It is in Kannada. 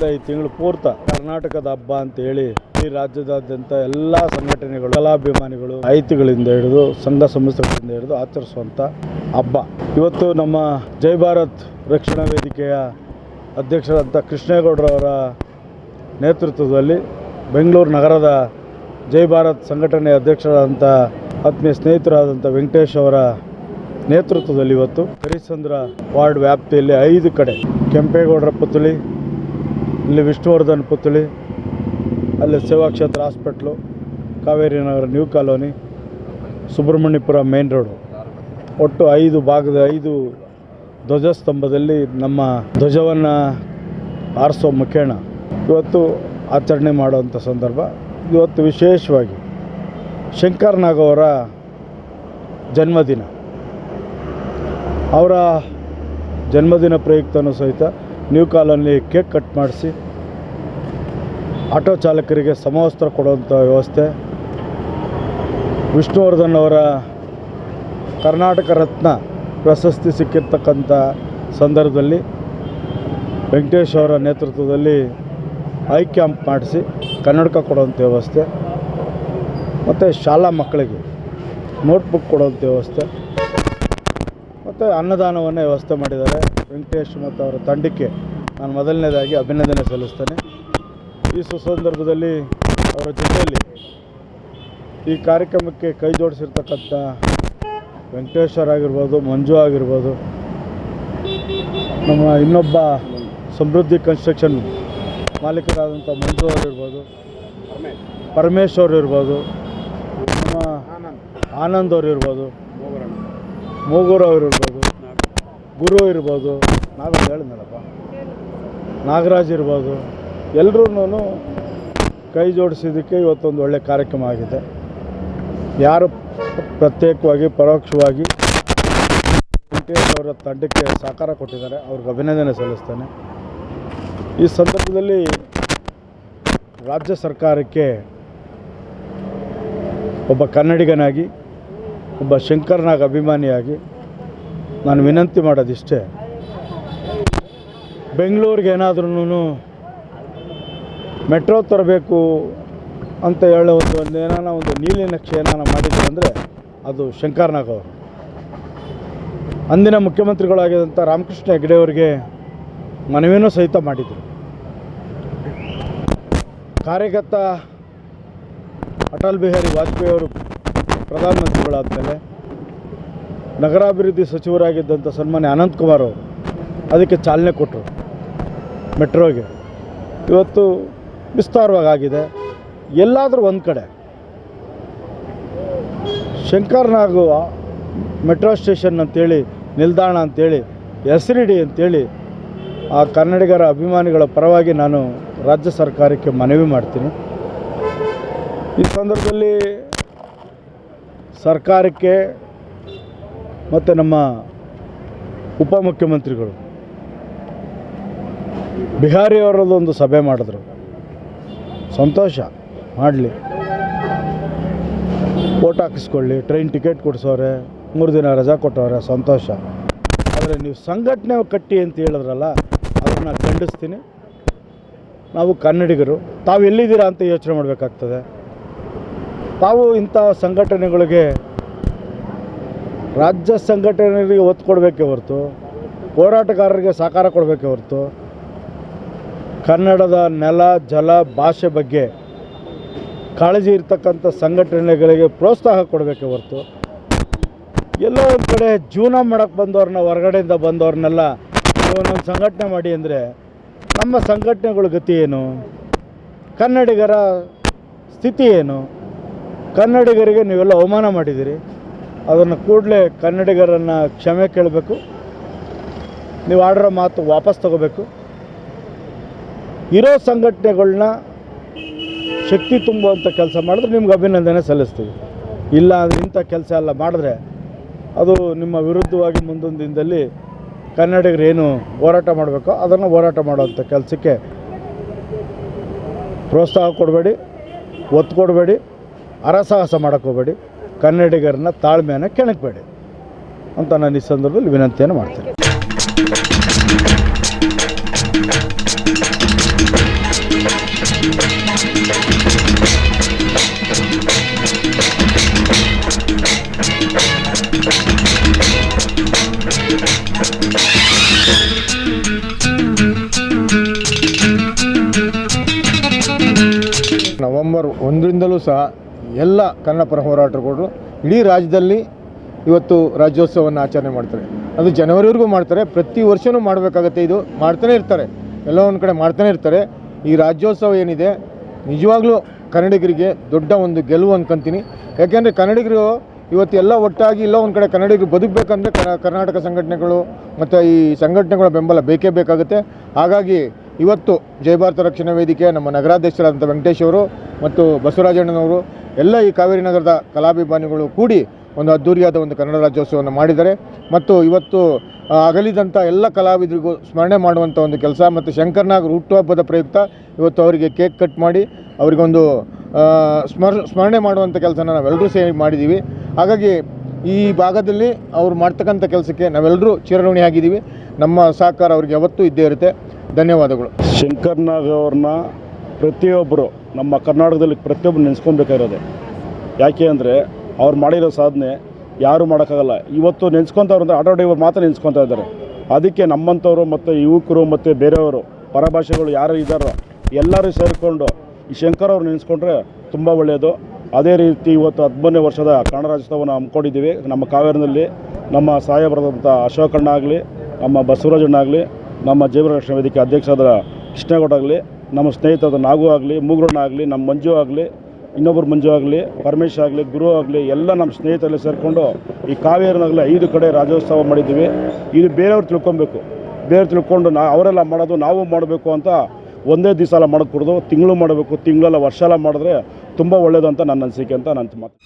ತಾರೀಕಿಂದ ಈ ತಿಂಗಳು ಪೂರ್ತ ಕರ್ನಾಟಕದ ಹಬ್ಬ ಅಂತ ಹೇಳಿ ಈ ರಾಜ್ಯದಾದ್ಯಂತ ಎಲ್ಲ ಸಂಘಟನೆಗಳು, ಕಲಾಭಿಮಾನಿಗಳು ಐತಿಗಳಿಂದ ಹಿಡಿದು ಸಂಘ ಸಂಸ್ಥೆಗಳಿಂದ ಹಿಡಿದು ಆಚರಿಸುವಂಥ ಹಬ್ಬ. ಇವತ್ತು ನಮ್ಮ ಜೈ ಭಾರತ್ ರಕ್ಷಣಾ ವೇದಿಕೆಯ ಅಧ್ಯಕ್ಷರಾದಂಥ ಕೃಷ್ಣೇಗೌಡರವರ ನೇತೃತ್ವದಲ್ಲಿ ಬೆಂಗಳೂರು ನಗರದ ಜೈ ಭಾರತ್ ಸಂಘಟನೆಯ ಅಧ್ಯಕ್ಷರಾದಂಥ ಆತ್ಮೀಯ ಸ್ನೇಹಿತರಾದಂಥ ವೆಂಕಟೇಶ್ ಅವರ ನೇತೃತ್ವದಲ್ಲಿ ಇವತ್ತು ಹರಿಶ್ಚಂದ್ರ ವಾರ್ಡ್ ವ್ಯಾಪ್ತಿಯಲ್ಲಿ ಐದು ಕಡೆ ಕೆಂಪೇಗೌಡರ ಪುತ್ಥಳಿ ಇಲ್ಲಿ ವಿಷ್ಣುವರ್ಧನ್ ಪುತ್ಥಳಿ, ಅಲ್ಲಿ ಸೇವಾ ಕ್ಷೇತ್ರ hospital, Kaveri Nagar, new colony, Subrahmanyapura main road. ಒಟ್ಟು ಐದು ಭಾಗದ, ಐದು ಧ್ವಜಸ್ತಂಭದಲ್ಲಿ ನಮ್ಮ ಧ್ವಜವನ್ನು ಆರಿಸೋ ಮುಖೇಣ. ಇವತ್ತು ಆಚರಣೆ ಮಾಡುವಂಥ ಸಂದರ್ಭ. ಇವತ್ತು ವಿಶೇಷವಾಗಿ ಶಂಕರ್ ನಾಗ್ ಅವರ ಜನ್ಮದಿನ. ಅವರ ಜನ್ಮದಿನ ಪ್ರಯುಕ್ತನೂ ಸಹಿತ ನ್ಯೂ ಕಾಲೋನಿ ಕೇಕ್ ಕಟ್ ಮಾಡಿಸಿ ಆಟೋ ಚಾಲಕರಿಗೆ ಸಮವಸ್ತ್ರ ಕೊಡುವಂಥ ವ್ಯವಸ್ಥೆ. ವಿಷ್ಣುವರ್ಧನ್ ಅವರ ಕರ್ನಾಟಕ ರತ್ನ ಪ್ರಶಸ್ತಿ ಸಿಕ್ಕಿರ್ತಕ್ಕಂಥ ಸಂದರ್ಭದಲ್ಲಿ ವೆಂಕಟೇಶ್ ಅವರ ನೇತೃತ್ವದಲ್ಲಿ ಐ ಕ್ಯಾಂಪ್ ಮಾಡಿಸಿ ಕನ್ನಡಕ ಕೊಡುವಂಥ ವ್ಯವಸ್ಥೆ. ಮತ್ತು ಶಾಲಾ ಮಕ್ಕಳಿಗೆ ನೋಟ್ಬುಕ್ ಕೊಡುವಂಥ ವ್ಯವಸ್ಥೆ. ಮತ್ತು ಅನ್ನದಾನವನ್ನು ವ್ಯವಸ್ಥೆ ಮಾಡಿದ್ದಾರೆ. ವೆಂಕಟೇಶ್ ಮತ್ತು ಅವರ ತಂಡಕ್ಕೆ ನಾನು ಮೊದಲನೇದಾಗಿ ಅಭಿನಂದನೆ ಸಲ್ಲಿಸ್ತೇನೆ. ಈ ಸುಸಂದರ್ಭದಲ್ಲಿ ಅವರ ಜೊತೆಯಲ್ಲಿ ಈ ಕಾರ್ಯಕ್ರಮಕ್ಕೆ ಕೈ ಜೋಡಿಸಿರ್ತಕ್ಕಂಥ ವೆಂಕಟೇಶ್ವರ್ ಆಗಿರ್ಬೋದು, ಮಂಜು ಆಗಿರ್ಬೋದು, ನಮ್ಮ ಇನ್ನೊಬ್ಬ ಸಮೃದ್ಧಿ ಕನ್ಸ್ಟ್ರಕ್ಷನ್ ಮಾಲೀಕರಾದಂಥ ಮಂಜು ಅವರಿರ್ಬೋದು ಪರಮೇಶ್ವರ್ ಇರ್ಬೋದು, ನಮ್ಮ ಆನಂದ್ ಅವರು ಇರ್ಬೋದು ಮೂಗೂರು ಅವರು ಇರ್ಬೋದು, ಗುರು ಇರ್ಬೋದು. ನಾಗೊಂದು ಹೇಳಿದ್ನಲ್ಲಪ್ಪ. ನಾಗರಾಜ್ ಇರ್ಬೋದು. ಎಲ್ಲರೂ ಕೈ ಜೋಡಿಸಿದ್ದಕ್ಕೆ ಇವತ್ತೊಂದು ಒಳ್ಳೆಯ ಕಾರ್ಯಕ್ರಮ ಆಗಿದೆ. ಯಾರು ಪ್ರತ್ಯೇಕವಾಗಿ, ಪರೋಕ್ಷವಾಗಿ ಅವರ ತಂಡಕ್ಕೆ ಸಹಕಾರ ಕೊಟ್ಟಿದ್ದಾರೆ. ಅವ್ರಿಗೆ ಅಭಿನಂದನೆ ಸಲ್ಲಿಸ್ತೇನೆ. ಈ ಸಂದರ್ಭದಲ್ಲಿ ರಾಜ್ಯ ಸರ್ಕಾರಕ್ಕೆ ಒಬ್ಬ ಕನ್ನಡಿಗನಾಗಿ ಒಬ್ಬ ಶಂಕರ್ನಾಗ ಅಭಿಮಾನಿಯಾಗಿ ನಾನು ವಿನಂತಿ ಮಾಡೋದಿಷ್ಟೇ. ಬೆಂಗಳೂರಿಗೆ ಏನಾದ್ರೂ ಮೆಟ್ರೋ ತರಬೇಕು ಅಂತ ಹೇಳೋ ಒಂದು ಒಂದು ಏನಾನ ಒಂದು ನೀಲಿ ನಕ್ಷೆ ಏನಾನ ಮಾಡಿದ್ರು ಅಂದರೆ ಅದು ಶಂಕರ್ನಾಗ್ ಅವರು. ಅಂದಿನ ಮುಖ್ಯಮಂತ್ರಿಗಳಾಗಿದ್ದಂಥ ರಾಮಕೃಷ್ಣ ಹೆಗ್ಡೆಯವರಿಗೆ ಮನವಿನೂ ಸಹಿತ ಮಾಡಿದರು. ಕಾರ್ಯಕರ್ತ ಅಟಲ್ ಬಿಹಾರಿ ವಾಜಪೇಯಿ ಅವರು ಪ್ರಧಾನಮಂತ್ರಿಗಳಾದಮೇಲೆ ನಗರಾಭಿವೃದ್ಧಿ ಸಚಿವರಾಗಿದ್ದಂಥ ಸನ್ಮಾನ್ಯ ಅನಂತಕುಮಾರ್ ಅವರು ಅದಕ್ಕೆ ಚಾಲನೆ ಕೊಟ್ಟರು. ಮೆಟ್ರೋಗೆ. ಇವತ್ತು ವಿಸ್ತಾರವಾಗಿ ಆಗಿದೆ ಎಲ್ಲಾದರೂ ಒಂದು ಕಡೆ. ಶಂಕರ್ನಾಗುವ ಮೆಟ್ರೋ ಸ್ಟೇಷನ್ ಅಂತೇಳಿ, ನಿಲ್ದಾಣ ಅಂತೇಳಿ ಹೆಸರಿಡಿ ಅಂತೇಳಿ, ಆ ಕನ್ನಡಿಗರ ಅಭಿಮಾನಿಗಳ ಪರವಾಗಿ ನಾನು ರಾಜ್ಯ ಸರ್ಕಾರಕ್ಕೆ ಮನವಿ ಮಾಡ್ತೀನಿ. ಈ ಸಂದರ್ಭದಲ್ಲಿ ಸರ್ಕಾರಕ್ಕೆ ಮತ್ತು ನಮ್ಮ ಉಪಮುಖ್ಯಮಂತ್ರಿಗಳು. ಬಿಹಾರಿ ಅವರದೊಂದು ಸಭೆ ಮಾಡಿದ್ರು. ಸಂತೋಷ, ಮಾಡಲಿ. ಓಟ್ ಹಾಕಿಸ್ಕೊಳ್ಳಿ, ಟ್ರೈನ್ ಟಿಕೆಟ್ ಕೊಡಿಸೋರೆ, ಮೂರು ದಿನ ರಜಾ ಕೊಟ್ಟವ್ರೆ, ಸಂತೋಷ. ಆದರೆ ನೀವು ಸಂಘಟನೆ ಕಟ್ಟಿ ಅಂತ ಹೇಳಿದ್ರಲ್ಲ, ಅದನ್ನು ಖಂಡಿಸ್ತೀನಿ. ನಾವು ಕನ್ನಡಿಗರು ತಾವು ಎಲ್ಲಿದ್ದೀರಾ ಅಂತ ಯೋಚನೆ ಮಾಡಬೇಕಾಗ್ತದೆ. ತಾವು ಇಂಥ ಸಂಘಟನೆಗಳಿಗೆ, ರಾಜ್ಯ ಸಂಘಟನೆಗಳಿಗೆ ಒತ್ತು ಕೊಡಬೇಕೇ ಹೊರತು, ಹೋರಾಟಗಾರರಿಗೆ ಸಹಕಾರ ಕೊಡಬೇಕೇ ಹೊರತು, ಕನ್ನಡದ ನೆಲ, ಜಲ, ಭಾಷೆ ಬಗ್ಗೆ ಕಾಳಜಿ ಇರ್ತಕ್ಕಂಥ ಸಂಘಟನೆಗಳಿಗೆ ಪ್ರೋತ್ಸಾಹ ಕೊಡಬೇಕೇ ಹೊರತು. ಎಲ್ಲೋ ಒಂದು ಕಡೆ ಜೀವನ ಮಾಡೋಕ್ಕೆ ಬಂದವ್ರನ್ನ, ಹೊರಗಡೆಯಿಂದ ಬಂದವ್ರನ್ನೆಲ್ಲ ಒಂದೊಂದು ಸಂಘಟನೆ ಮಾಡಿ ಅಂದರೆ ನಮ್ಮ ಸಂಘಟನೆಗಳ ಗತಿ ಏನು? ಕನ್ನಡಿಗರ ಸ್ಥಿತಿ ಏನು? ಕನ್ನಡಿಗರಿಗೆ ನೀವೆಲ್ಲ ಅವಮಾನ ಮಾಡಿದ್ದೀರಿ. ಅದನ್ನು ಕೂಡಲೇ ಕನ್ನಡಿಗರನ್ನು ಕ್ಷಮೆ ಕೇಳಬೇಕು. ನೀವು ಆಡಿರೋ ಮಾತು ವಾಪಸ್ ತಗೋಬೇಕು. ಇರೋ ಸಂಘಟನೆಗಳನ್ನ ಶಕ್ತಿ ತುಂಬುವಂಥ ಕೆಲಸ ಮಾಡಿದ್ರೆ ನಿಮ್ಗೆ ಅಭಿನಂದನೆ ಸಲ್ಲಿಸ್ತೀವಿ. ಇಲ್ಲ ಅಂದರೆ ಇಂಥ ಕೆಲಸ ಎಲ್ಲ ಮಾಡಿದ್ರೆ ಅದು ನಿಮ್ಮ ವಿರುದ್ಧವಾಗಿ ಮುಂದೊಂದು ದಿನದಲ್ಲಿ ಕನ್ನಡಿಗರು ಏನು ಹೋರಾಟ ಮಾಡಬೇಕೋ ಅದನ್ನು ಹೋರಾಟ ಮಾಡುವಂಥ ಕೆಲಸಕ್ಕೆ ಪ್ರೋತ್ಸಾಹ ಕೊಡಬೇಡಿ, ಒತ್ತು ಕೊಡಬೇಡಿ. ಅರಸಾಹಸ ಮಾಡೋಕ್ಕೋಗಬೇಡಿ ಕನ್ನಡಿಗರನ್ನ ತಾಳ್ಮೆಯನ್ನು ಕೆಣಕಬೇಡಿ ಅಂತ ನಾನು ಈ ಸಂದರ್ಭದಲ್ಲಿ ವಿನಂತಿಯನ್ನು ಮಾಡ್ತೇನೆ. ನವೆಂಬರ್ ಒಂದರಿಂದಲೂ ಸಹ ಎಲ್ಲ ಕನ್ನಡ ಪರ ಹೋರಾಟಗಾರರು ಇಡೀ ರಾಜ್ಯದಲ್ಲಿ ಇವತ್ತು ರಾಜ್ಯೋತ್ಸವವನ್ನು ಆಚರಣೆ ಮಾಡ್ತಾರೆ. ಅದು ಜನವರಿವರೆಗೂ ಮಾಡ್ತಾರೆ, ಪ್ರತಿ ವರ್ಷವೂ ಮಾಡಬೇಕಾಗತ್ತೆ ಇದು, ಮಾಡ್ತಾನೆ ಇರ್ತಾರೆ. ಎಲ್ಲ ಒಂದು ಕಡೆ ಮಾಡ್ತಾನೆ ಇರ್ತಾರೆ. ಈ ರಾಜ್ಯೋತ್ಸವ ಏನಿದೆ, ನಿಜವಾಗ್ಲೂ ಕನ್ನಡಿಗರಿಗೆ ದೊಡ್ಡ ಒಂದು ಗೆಲುವು ಅನ್ಕೊಂತೀನಿ. ಯಾಕೆಂದರೆ ಕನ್ನಡಿಗರು ಇವತ್ತು ಎಲ್ಲ ಒಟ್ಟಾಗಿ ಇಲ್ಲ ಒಂದು ಕಡೆ ಕನ್ನಡಿಗರು ಬದುಕಬೇಕಂದ್ರೆ ಕರ್ನಾಟಕ ಸಂಘಟನೆಗಳು ಮತ್ತು ಈ ಸಂಘಟನೆಗಳ ಬೆಂಬಲ ಬೇಕೇ ಬೇಕಾಗುತ್ತೆ. ಹಾಗಾಗಿ ಇವತ್ತು ಜಯ ಭಾರತ ರಕ್ಷಣಾ ವೇದಿಕೆ ನಮ್ಮ ನಗರಾಧ್ಯಕ್ಷರಾದಂಥ ವೆಂಕಟೇಶ್ ಅವರು ಮತ್ತು ಬಸವರಾಜಣ್ಣನವರು ಎಲ್ಲ ಈ ಕಾವೇರಿ ನಗರದ ಕಲಾಭಿಮಾನಿಗಳು ಕೂಡಿ ಒಂದು ಅದ್ಧೂರಿಯಾದ ಒಂದು ಕನ್ನಡ ರಾಜ್ಯೋತ್ಸವವನ್ನು ಮಾಡಿದ್ದಾರೆ. ಮತ್ತು ಇವತ್ತು ಅಗಲಿದಂಥ ಎಲ್ಲ ಕಲಾವಿದರಿಗೂ ಸ್ಮರಣೆ ಮಾಡುವಂಥ ಒಂದು ಕೆಲಸ ಮತ್ತು ಶಂಕರ್ನಾಗ್ ಹುಟ್ಟುಹಬ್ಬದ ಪ್ರಯುಕ್ತ ಇವತ್ತು ಅವರಿಗೆ ಕೇಕ್ ಕಟ್ ಮಾಡಿ ಅವರಿಗೊಂದು ಸ್ಮರ್ ಸ್ಮರ, ಸ್ಮರಣೆ ಮಾಡುವಂಥ ಕೆಲಸನ ನಾವೆಲ್ಲರೂ ಸೇರಿ ಮಾಡಿದ್ದೀವಿ. ಹಾಗಾಗಿ ಈ ಭಾಗದಲ್ಲಿ ಅವರು ಮಾಡ್ತಕ್ಕಂಥ ಕೆಲಸಕ್ಕೆ ನಾವೆಲ್ಲರೂ ಚಿರಋಣಿಯಾಗಿದ್ದೀವಿ ನಮ್ಮ ಸಹಕಾರ ಅವ್ರಿಗೆ ಯಾವತ್ತೂ ಇದ್ದೇ ಇರುತ್ತೆ. ಧನ್ಯವಾದಗಳು. ಶಂಕರ್ನಾಗ್ ಅವ್ರನ್ನ ಪ್ರತಿಯೊಬ್ಬರು ನಮ್ಮ ಕರ್ನಾಟಕದಲ್ಲಿ ಪ್ರತಿಯೊಬ್ಬರು ನೆನೆಸ್ಕೊಬೇಕಾಗಿರೋದೆ. ಯಾಕೆ ಅಂದರೆ ಅವ್ರು ಮಾಡಿರೋ ಸಾಧನೆ ಯಾರು ಮಾಡೋಕ್ಕಾಗಲ್ಲ. ಇವತ್ತು ನೆನೆಸ್ಕೊತವ್ರು ಅಂದರೆ ಆಟೋ ಡ್ರೈವರ್ ಮಾತ್ರ ನೆನೆಸ್ಕೊತಾ ಇದ್ದಾರೆ. ಅದಕ್ಕೆ ನಮ್ಮಂಥವ್ರು ಮತ್ತು ಯುವಕರು ಮತ್ತು ಬೇರೆಯವರು, ಪರಭಾಷೆಗಳು ಯಾರು ಇದ್ದಾರೋ ಎಲ್ಲರೂ ಸೇರಿಕೊಂಡು ಈ ಶಂಕರ್ ಅವ್ರು ನೆನೆಸ್ಕೊಂಡ್ರೆ ತುಂಬ ಒಳ್ಳೆಯದು ಅದೇ ರೀತಿ ಇವತ್ತು ಹದಿಮೂರನೇ ವರ್ಷದ ಕನ್ನಡ ರಾಜ್ಯೋತ್ಸವನ ಹಮ್ಮಿಕೊಂಡಿದ್ದೀವಿ. ನಮ್ಮ ಕಾವೇರಿನಲ್ಲಿ ನಮ್ಮ ಸಾಹೇಬರಾದಂಥ ಅಶೋಕಣ್ಣ ಆಗಲಿ, ನಮ್ಮ ಬಸವರಾಜಣ್ಣ ಆಗಲಿ, ನಮ್ಮ ಜೈವರಕ್ಷಣಾ ವೇದಿಕೆ ಅಧ್ಯಕ್ಷರಾದ ಕೃಷ್ಣೇಗೌಡ ಆಗಲಿ ನಮ್ಮ ಸ್ನೇಹಿತರ ನಾಗು ಆಗಲಿ ಆಗಲಿ, ನಮ್ಮ ಮಂಜು ಆಗಲಿ ಇನ್ನೊಬ್ಬರು ಮಂಜು ಆಗಲಿ, ಪರಮೇಶ್ ಆಗಲಿ, ಗುರು ಆಗಲಿ, ಎಲ್ಲ ನಮ್ಮ ಸ್ನೇಹಿತರಲ್ಲಿ ಸೇರಿಕೊಂಡು ಈ ಕಾವೇರಿನಾಗಲಿ ಐದು ಕಡೆ ರಾಜ್ಯೋತ್ಸವ ಮಾಡಿದ್ದೀವಿ. ಇದು ಬೇರೆಯವ್ರು ತಿಳ್ಕೊಬೇಕು. ಬೇರೆ ತಿಳ್ಕೊಂಡು ನಾ ಅವರೆಲ್ಲ ಮಾಡೋದು, ನಾವು ಮಾಡಬೇಕು ಅಂತ ಒಂದೇ ದಿವಸ ಎಲ್ಲ ಮಾಡೋದು ತಿಂಗಳು ಮಾಡಬೇಕು, ತಿಂಗಳೆಲ್ಲ ವರ್ಷ ಎಲ್ಲ ಮಾಡಿದ್ರೆ ತುಂಬ ಒಳ್ಳೆಯದು ಅಂತ ನನ್ನ ಅನಿಸಿಕೆ ಅಂತ ನನ್ನ ಮಾತು.